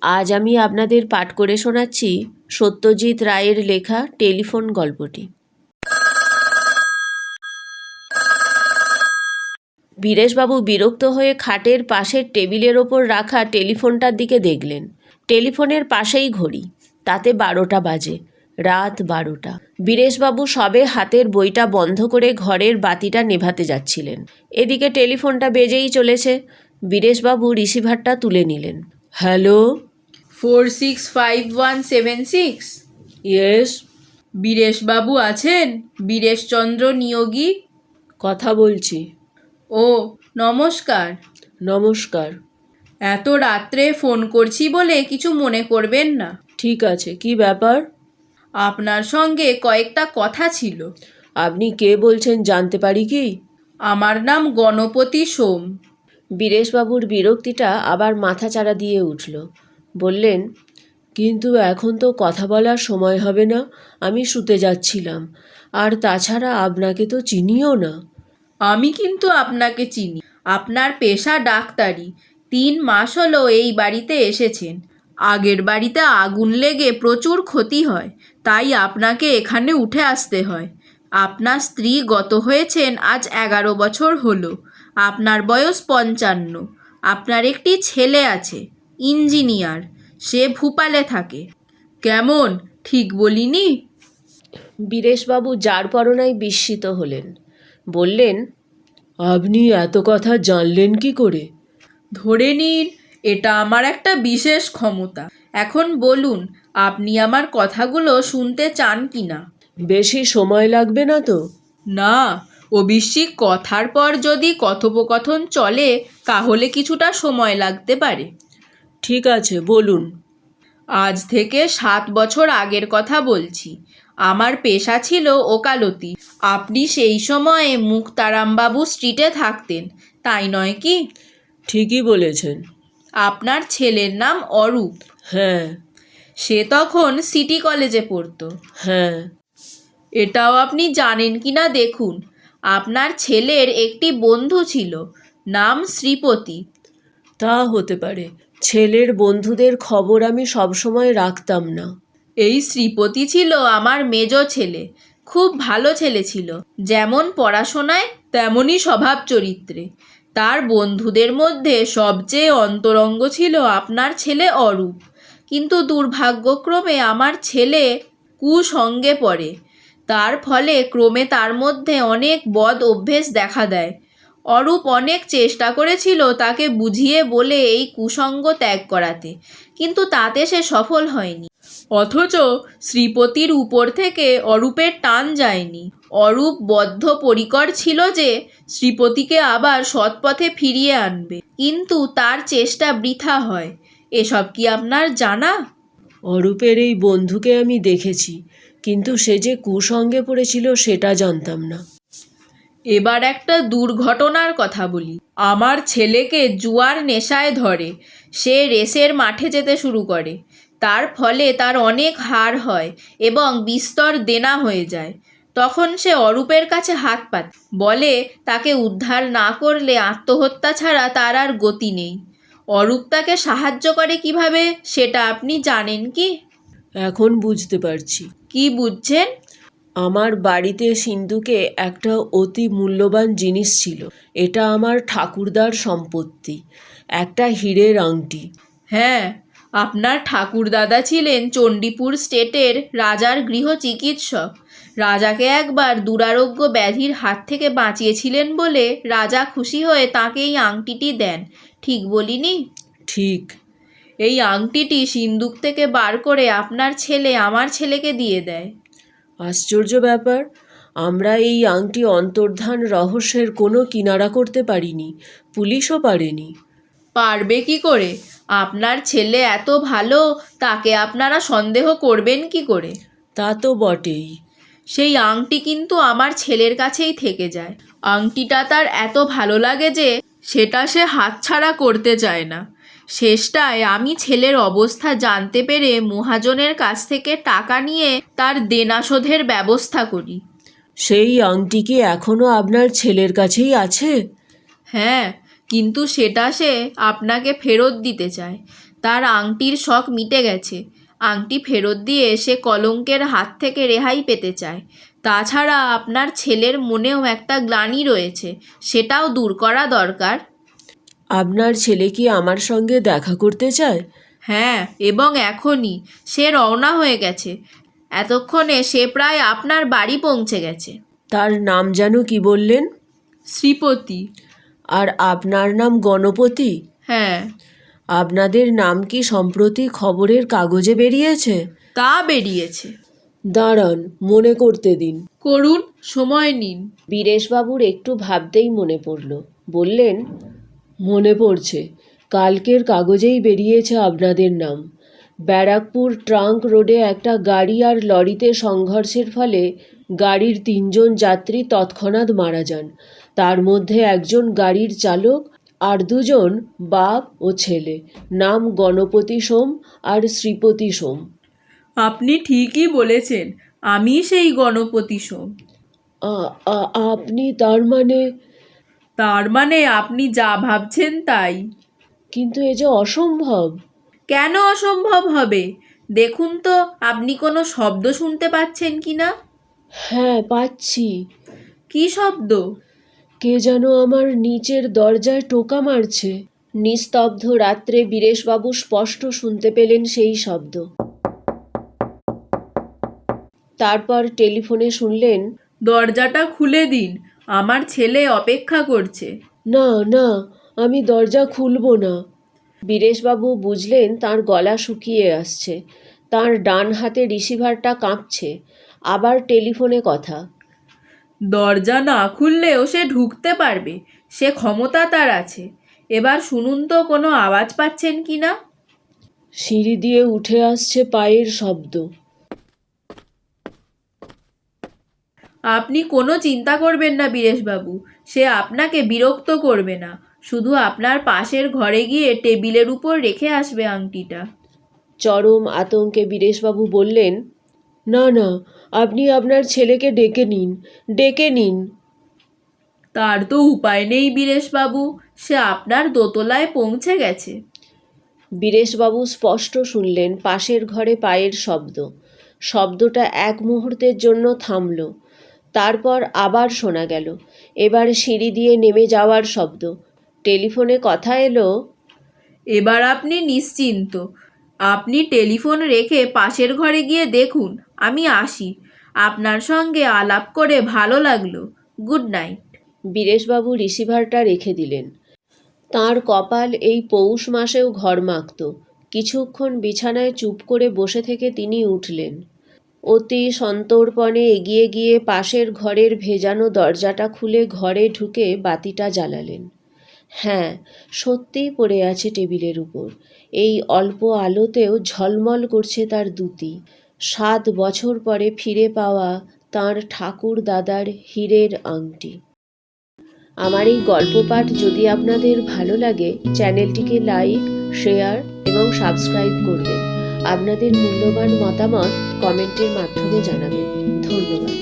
আজ আমি আপনাদের পাঠ করে শোনাচ্ছি সত্যজিৎ রায়ের লেখা টেলিফোন গল্পটি। বীরেশবাবু বিরক্ত হয়ে খাটের পাশের টেবিলের ওপর রাখা টেলিফোনটার দিকে দেখলেন। টেলিফোনের পাশেই ঘড়ি। তাতে বারোটা বাজে। রাত বারোটা। বীরেশবাবু সবে হাতের বইটা বন্ধ করে ঘরের বাতিটা নেভাতে যাচ্ছিলেন। এদিকে টেলিফোনটা বেজেই চলেছে। বীরেশবাবু রিসিভারটা তুলে নিলেন। Hello? Four six five one seven six yes বীরেশবাবু আছেন? বীরেশচন্দ্র নিয়োগী? কথা বলছি। ও নমস্কার। নমস্কার। এত রাত্রে ফোন করছি বলে কিছু মনে করবেন না। ঠিক আছে কি ব্যাপার? আপনার সঙ্গে কয়েকটা কথা ছিল। আপনি কে বলছেন জানতে পারি কি? আমার নাম গণপতি সোম। বীরেশবাবুর বিরক্তিটা আবার মাথাচাড়া দিয়ে উঠল। বললেন, কিন্তু এখন তো কথা বলার সময় হবে না, আমি শুতে যাচ্ছিলাম। আর তাছাড়া আপনাকে তো চিনিও না। আমি কিন্তু আপনাকে চিনি। আপনার পেশা ডাক্তারি। তিন মাস হলো এই বাড়িতে এসেছেন। আগের বাড়িতে আগুন লেগে প্রচুর ক্ষতি হয়, তাই আপনাকে এখানে উঠে আসতে হয়। আপনার স্ত্রী গত হয়েছেন আজ এগারো বছর হলো। আপনার বয়স পঞ্চান্ন। আপনার একটি ছেলে আছে। ইঞ্জিনিয়ার সে ভূপালে থাকে। কেমন ঠিক বলিনি? বীরেশবাবু যার পরনায় বিস্মিত হলেন। বললেন আপনি এত কথা জানলেন কি করে? ধরে নিন এটা আমার একটা বিশেষ ক্ষমতা। এখন বলুন আপনি আমার কথাগুলো শুনতে চান কি না? বেশি সময় লাগবে না তো? না অবশ্যই কথার পর যদি কথোপকথন চলে তাহলে কিছুটা সময় লাগতে পারে। ঠিক আছে বলুন। আজ থেকে সাত বছর আগের কথা বলছি। আমার পেশা ছিল ওকালতি। আপনি সেই সময়ে মুক্তারামবাবু স্ট্রিটে থাকতেন তাই নয় কি? ঠিকই বলেছেন। আপনার ছেলের নাম অরূপ। হ্যাঁ। সে তখন সিটি কলেজে পড়তো। হ্যাঁ। এটাও আপনি জানেন কি না দেখুন আপনার ছেলের একটি বন্ধু ছিল নাম শ্রীপতি। তা হতে পারে। ছেলের বন্ধুদের খবর আমি সবসময় রাখতাম না। এই শ্রীপতি ছিল আমার মেজ ছেলে, খুব ভালো ছেলে ছিল। যেমন পড়াশোনায়, তেমনই স্বভাব চরিত্রে তার বন্ধুদের মধ্যে সবচেয়ে অন্তরঙ্গ ছিল আপনার ছেলে অরূপ। কিন্তু দুর্ভাগ্যক্রমে আমার ছেলে কুসঙ্গে পড়ে। তার ফলে ক্রমে তার মধ্যে অনেক বদ অভ্যেস দেখা দেয়। অরূপ অনেক চেষ্টা করেছিল তাকে বুঝিয়ে বলে এই কুসঙ্গ ত্যাগ করাতে, কিন্তু তাতে সে সফল হয়নি। অথচ শ্রীপতির উপর থেকে অরূপের টান যায়নি। অরূপ বদ্ধপরিকর ছিল যে শ্রীপতিকে আবার সৎপথে ফিরিয়ে আনবে, কিন্তু তার চেষ্টা বৃথা হয়। এসব কি আপনার জানা? অরূপের এই বন্ধুকে আমি দেখেছি, কিন্তু সে যে কুসঙ্গে পড়েছিল সেটা জানতাম না। এবার একটা দুর্ঘটনার কথা বলি। আমার ছেলেকে জুয়ার নেশায় ধরে। সে রেসের মাঠে যেতে শুরু করে। তার ফলে তার অনেক হার হয় এবং বিস্তর দেনা হয়ে যায়। তখন সে অরূপের কাছে হাত পাত। বলে তাকে উদ্ধার না করলে আত্মহত্যা ছাড়া তার আর গতি নেই। অরূপ তাকে সাহায্য করে কীভাবে সেটা আপনি জানেন কি? এখন বুঝতে পারছি। কি বুঝছেন? আমার বাড়িতে সিন্ধুকে একটা অতি মূল্যবান জিনিস ছিল। এটা আমার ঠাকুরদার সম্পত্তি একটা হীরের আংটি। হ্যাঁ আপনার ঠাকুরদাদা ছিলেন চণ্ডীপুর স্টেটের রাজার গৃহ চিকিৎসক। রাজাকে একবার দুরারোগ্য ব্যাধির হাত থেকে বাঁচিয়েছিলেন বলে রাজা খুশি হয়ে তাকে এই আংটিটি দেন। ঠিক বলিনি? ঠিক। এই আংটিটি সিন্দুক থেকে বার করে আপনার ছেলে আমার ছেলেকে দিয়ে দেয়। আশ্চর্য ব্যাপার আমরা এই আংটি অন্তর্ধান রহস্যের কোনো কিনারা করতে পারিনি পুলিশও পারেনি। পারবে কি করে? আপনার ছেলে এত ভালো তাকে আপনারা সন্দেহ করবেন কি করে? তা তো বটেই। সেই আংটি কিন্তু আমার ছেলের কাছেই থেকে যায়। আংটিটা তার এত ভালো লাগে যে সেটা সে হাতছাড়া করতে চায় না। শেষটায় আমি ছেলের অবস্থা জানতে পেরে মহাজনের কাছ থেকে টাকা নিয়ে তার দেনা শোধের ব্যবস্থা করি। সেই আংটি কি এখনও আপনার ছেলের কাছেই আছে? হ্যাঁ কিন্তু সেটা সে আপনাকে ফেরত দিতে চায়। তার আংটির শখ মিটে গেছে। আংটি ফেরত দিয়ে সে কলঙ্কের হাত থেকে রেহাই পেতে চায়। তাছাড়া আপনার ছেলের মনেও একটা গ্লানি রয়েছে। সেটাও দূর করা দরকার। আপনার ছেলে কি আমার সঙ্গে দেখা করতে চায়? হ্যাঁ এবং এখনই। সে রওনা হয়ে গেছে। এতক্ষণে সে প্রায় আপনার বাড়ি পৌঁছে গেছে। তার নাম যেন কি বললেন? শ্রীপতি। আর আপনার নাম গণপতি? হ্যাঁ। আপনাদের নাম কি সম্প্রতি খবরের কাগজে বেরিয়েছে? তা বেরিয়েছে। দাঁড়ান মনে করতে দিন। করুন সময় নিন। বীরেশবাবুর একটু ভাবতেই মনে পড়ল। বললেন মনে পড়ছে। কালকের কাগজেই বেরিয়েছে আপনাদের নাম। ব্যারাকপুর ট্রাঙ্ক রোডে একটা গাড়ি আর লরিতে সংঘর্ষের ফলে গাড়ির তিনজন যাত্রী তৎক্ষণাৎ মারা যান। তার মধ্যে একজন গাড়ির চালক আর দুজন বাপ ও ছেলে। নাম গণপতি সোম আর শ্রীপতি সোম। আপনি ঠিকই বলেছেন আমি সেই গণপতি সোম। আপনি তার মানে তার মানে আপনি যা ভাবছেন তাই। কিন্তু এ যে অসম্ভব। কেন অসম্ভব হবে? দেখুন তো আপনি কোনো শব্দ শুনতে পাচ্ছেন কি না? হ্যাঁ পাচ্ছি। কি শব্দ? কে যেন আমার নিচের দরজায় টোকা মারছে। নিস্তব্ধ রাত্রে বীরেশবাবু স্পষ্ট শুনতে পেলেন সেই শব্দ। তারপর টেলিফোনে শুনলেন দরজাটা খুলে দিন। আমার ছেলে অপেক্ষা করছে। না না আমি দরজা খুলব না। বীরেশবাবু বুঝলেন তার গলা শুকিয়ে আসছে। তার ডান হাতে রিসিভারটা কাঁপছে। আবার টেলিফোনে কথা। দরজা না খুললেও সে ঢুকতে পারবে। সে ক্ষমতা তার আছে। এবার শুনুন তো কোনো আওয়াজ পাচ্ছেন কি না সিঁড়ি দিয়ে উঠে আসছে পায়ের শব্দ। আপনি কোনো চিন্তা করবেন না বীরেশবাবু সে আপনাকে বিরক্ত করবে না। শুধু আপনার পাশের ঘরে গিয়ে টেবিলের উপর রেখে আসবে আংটিটা। চরম আতঙ্কে বীরেশবাবু বললেন না না আপনি আপনার ছেলেকে ডেকে নিন ডেকে নিন। তার তো উপায় নেই বীরেশবাবু সে আপনার দোতলায় পৌঁছে গেছে। বীরেশবাবু স্পষ্ট শুনলেন পাশের ঘরে পায়ের শব্দ। শব্দটা এক মুহূর্তের জন্য থামল। তারপর আবার শোনা গেল। এবার সিঁড়ি দিয়ে নেমে যাওয়ার শব্দ। টেলিফোনে কথা এলো এবার আপনি নিশ্চিন্ত। আপনি টেলিফোন রেখে পাশের ঘরে গিয়ে দেখুন আমি আসি। আপনার সঙ্গে আলাপ করে ভালো লাগল। Good night. বীরেশবাবু রিসিভারটা রেখে দিলেন। তার কপাল এই পৌষ মাসেও ঘর মাখত। কিছুক্ষণ বিছানায় চুপ করে বসে থেকে তিনি উঠলেন। অতি সন্তর্পণে এগিয়ে গিয়ে পাশের ঘরের ভেজানো দরজাটা খুলে ঘরে ঢুকে বাতিটা জ্বালালেন। হ্যাঁ সত্যিই পড়ে আছে টেবিলের উপর। এই অল্প আলোতেও ঝলমল করছে তার দুতি। সাত বছর পরে ফিরে পাওয়া তার ঠাকুর দাদার হীরের আংটি। আমার এই গল্প পাঠ যদি আপনাদের ভালো লাগে, চ্যানেলটিকে লাইক, শেয়ার এবং সাবস্ক্রাইব করবেন। আপনাদের মূল্যবান মতামত কমেন্টের মাধ্যমে জানাবেন। ধন্যবাদ।